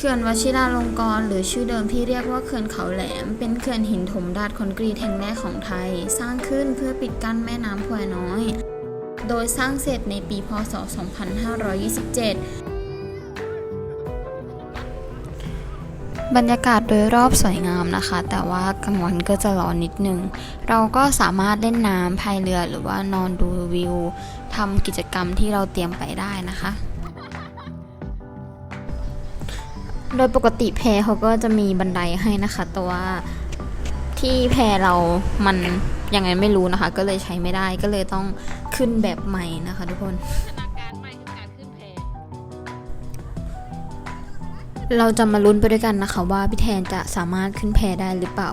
เขื่อนวชิราลงกรณ์หรือชื่อเดิมที่เรียกว่าเขื่อนเขาแหลม เป็นเขื่อนหินถมดาดคอนกรีตแห่งแรกของไทย สร้างขึ้นเพื่อปิดกั้นแม่น้ำแควน้อย โดยสร้างเสร็จในปีพศ 2527บรรยากาศโดยรอบสวยงามนะคะ แต่ว่ากลางวันก็จะร้อนนิดนึง เราก็สามารถเล่นน้ำพายเรือหรือว่านอนดูวิวทำกิจกรรมที่เราเตรียมไปได้นะคะ โดยปกติแพเขาก็จะมีบันไดให้นะคะ แต่ว่าที่แพเรามันยังไงไม่รู้นะคะ ก็เลยใช้ไม่ได้ก็เลยต้องขึ้นแบบใหม่นะคะ ทุกคน เราจะมาลุ้นไปด้วยกันนะคะ ว่าพี่แทนจะสามารถขึ้นแพได้หรือเปล่า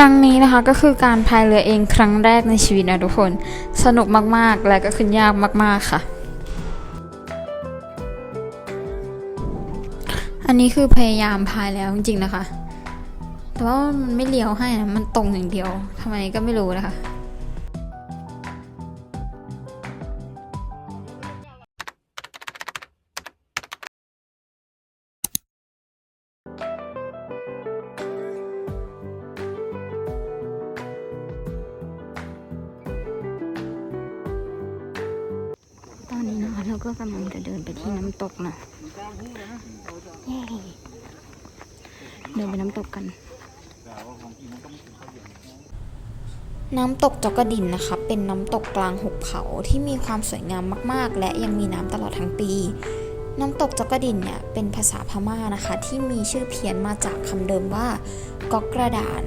รั้งนี้นะคะก็คือการพายเรือเองครั้งแรกในชีวิตนะทุกคน สนุกมากๆ และก็ขึ้นยากมากๆค่ะ อันนี้คือพยายามพายแล้วจริงๆนะคะ แต่ว่ามันไม่เลี้ยวให้นะมันตรงอย่างเดียวทำไมก็ไม่รู้นะคะ เราก็กำลังจะเดินไปที่น้ำตกนะเดินไปน้ำตกกัน น้ำตกจอกกระดินนะคะ เป็นน้ำตกกลางหุบเขาที่มีความสวยงามมาก ๆ และยังมีน้ำตลอดทั้งปี น้ำตกจอกกระดินเนี่ยเป็นภาษาพม่านะคะ ที่มีชื่อเพี้ยนมาจากคำเดิมว่าก๊อกกระดาน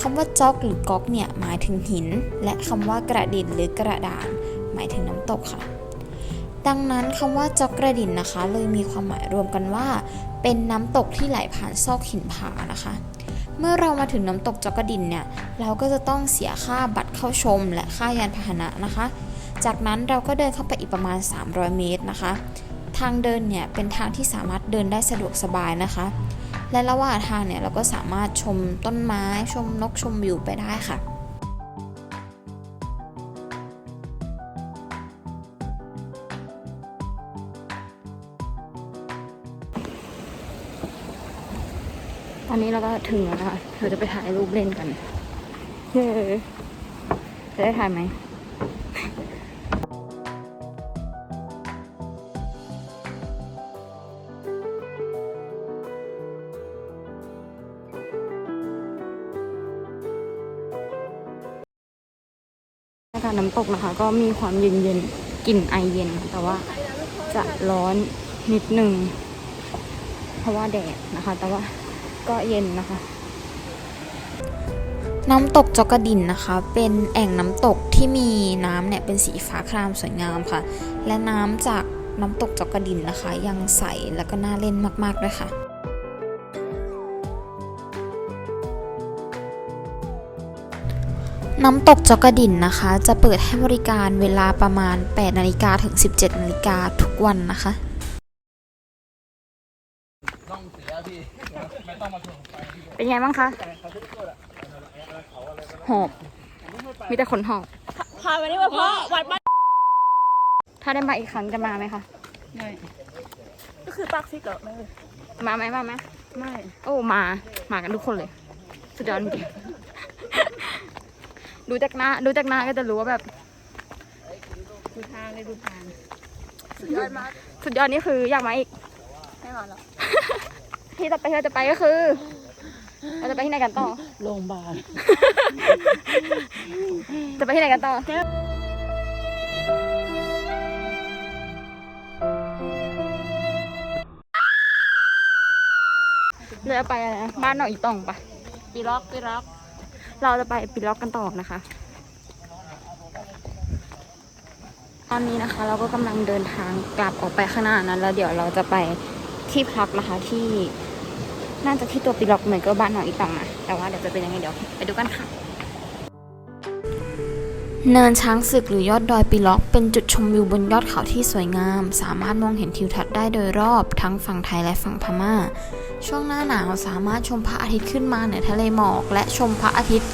คำว่าจอกหรือก๊อกเนี่ยหมายถึงหิน และคำว่ากระดินหรือกระดาน หมายถึงน้ำตกค่ะ ดังนั้นคำว่าจอกกระดินนะคะ เลยมีความหมายรวมกันว่า เป็นน้ำตกที่ไหลผ่านซอกหินผานะคะ เมื่อเรามาถึงน้ำตกจอกกระดินเนี่ย เราก็จะต้องเสียค่าบัตรเข้าชม และค่ายานพาหนะนะคะ จากนั้นเราก็เดินเข้าไปอีกประมาณ 300 เมตรนะคะ ทางเดินเนี่ยเป็นทางที่สามารถเดินได้สะดวกสบายนะคะ และระหว่างทางเนี่ยเราก็สามารถชมต้นไม้ชมนกชมวิวไปได้ค่ะ อนนี้เราก็ถึงแล้วนะคะเราจะไปถ่ายรูปเล่นกันเย้จะได้ถ่ายไหมบรรยากาศน้ำตกนะคะ ก็มีความเย็นเย็นๆกลิ่นไอเย็น แต่ว่าจะร้อนนิดนึง เพราะว่าแดดนะคะ แต่ว่า ก็เย็นนะคะ น้ำตกจอกกระดินนะคะ เป็นแอ่งน้ำตกที่มีน้ำเนี่ยเป็นสีฟ้าครามสวยงามค่ะ และน้ำจากน้ำตกจอกกระดินนะคะ ยังใสแล้วก็น่าเล่นมากๆด้วยค่ะน้ำตกจอกกระดินนะคะ จะเปิดให้บริการเวลาประมาณ 8 นาฬิกาถึง 17 นาฬิกาทุกวันนะคะต้องเสียพี่ เป็นไงบ้างคะหอบมีแต่คนหอบพามานี่ว่าพ่อวัดบ้านถ้าได้มาอีกครั้งจะมาไหมคะก็คือปากซิกเหรอไม่มาไหมมาไหมไม่โอ้มามากันทุกคนเลย สุดยอดจริงๆดูจากหน้าดูจากหน้าก็จะรู้ว่าแบบดูทางเลยดูทางสุดยอดมากสุดยอดนี่คืออยากมาอีกไม่มาหรอก ที่ต่อไปที่เราจะไปก็คือ เราจะไปที่ไหนกันต่อ โรงพยาบาล จะไปที่ไหนกันต่อ เราจะไปอะไรนะบ้านหนองอีตองปะปีล็อกปีล็อกเราจะไปปิดล็อกกันต่อนะคะ ตอนนี้นะคะ เราก็กำลังเดินทางกลับออกไปข้างหน้านั้น แล้วเดี๋ยวเราจะไปที่พักนะคะที่ น่าจะที่ตัวปิดล็อกเหมือนกับบ้านหนองอีตองนะแต่ว่าเดี๋ยวจะเป็นยังไงเดี๋ยวไปดูกันค่ะเนินช้างศึกหรือยอดดอยปีล็อก เป็นจุดชมวิวบนยอดเขาที่สวยงาม สามารถมองเห็นทิวทัศน์ได้โดยรอบทั้งฝั่งไทยและฝั่งพม่า ช่วงหน้าหนาวสามารถชมพระอาทิตย์ขึ้นมาเหนือทะเลหมอก และชมพระอาทิตย์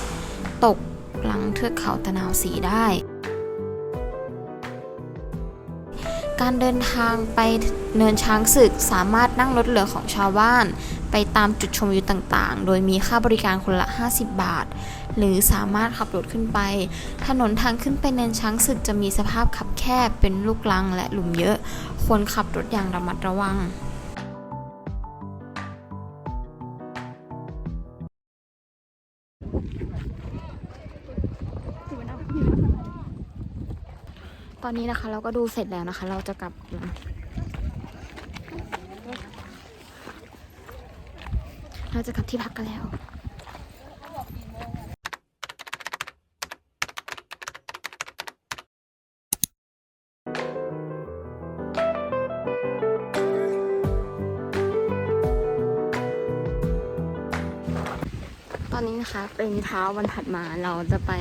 ตกหลังเทือกเขาตะนาวสีได้ การเดินทางไปเนินช้างศึกสามารถนั่งรถเหลือของชาวบ้าน ไปตามจุดชมวิวต่างๆ โดยมีค่าบริการคนละ 50 บาท หรือสามารถขับรถขึ้นไป ถนนทางขึ้นไปเนินช้างศึกจะมีสภาพขับแคบเป็นลูกลังและหลุมเยอะ ควรขับรถอย่างระมัดระวัง ตอนนี้นะคะ เราก็ดูเสร็จแล้วนะคะ เราจะกลับเราจะกลับที่พักกันแล้วตอนนี้นะคะเป็นเช้าวันถัดมาเราจะไป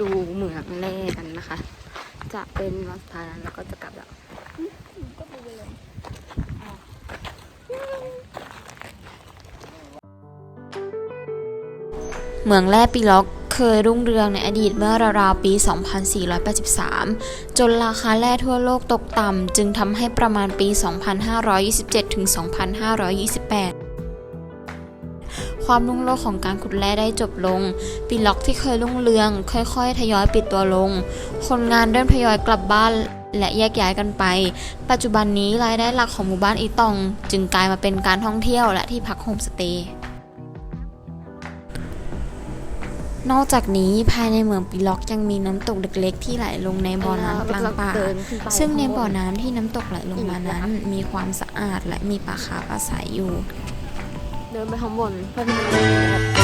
ดูเหมืองแร่กันนะคะ จะเป็นวันสุดท้ายแล้วแล้วก็จะกลับแล้วเมืองแร่ปีล็อกเคยรุ่งเรืองในอดีตเมื่อราวๆปี 2483 จนราคาแร่ทั่วโลกตกต่ำ จึงทำให้ประมาณปี 2527 ถึง 2528 ความรุ่งโรจน์ของการขุดแร่ได้จบลง ปีล็อกที่เคยรุ่งเรือง ค่อยๆ ทยอยปิดตัวลง คนงานเริ่มทยอยกลับบ้านและแยกย้ายกันไป ปัจจุบันนี้รายได้หลักของหมู่บ้านอีตอง จึงกลายมาเป็นการท่องเที่ยวและที่พักโฮมสเตย์นอกจากนี้ภายในเมืองปีล็อกยังมีน้ำตกเล็กๆ ที่ไหลลงในบ่อน้ำกลางป่าเดินขึ้นไปซึ่งในบ่อน้ำที่น้ำตกไหลลงมานั้น มีความสะอาดและมีปลาคาร์ฟอาศัยอยู่ เดินไปข้างบนเพื่อที่จะ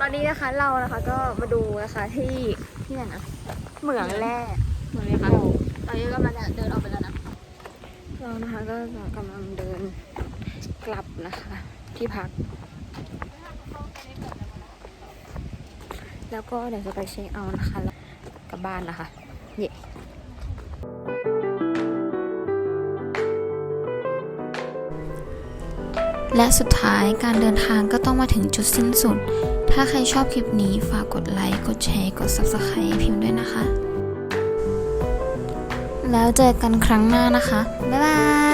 ตอนนี้นะคะเรานะคะก็มาดูนะคะที่ที่ไหนนะเหมืองแร่เหมืองนะคะตอนนี้กำลังจะเดินออกไปแล้วนะ เรานะคะก็กำลังเดินกลับนะคะ ที่พัก แล้วก็เดี๋ยวจะไปเช็คเอาท์นะคะกลับบ้านนะคะ เย่และสุดท้ายการเดินทางก็ต้องมาถึงจุดสิ้นสุด ถ้าใครชอบคลิปนี้ฝากกดไลค์ กดแชร์ กด Subscribe พิมพ์ด้วยนะคะ แล้วเจอกันครั้งหน้านะคะ บ๊ายบาย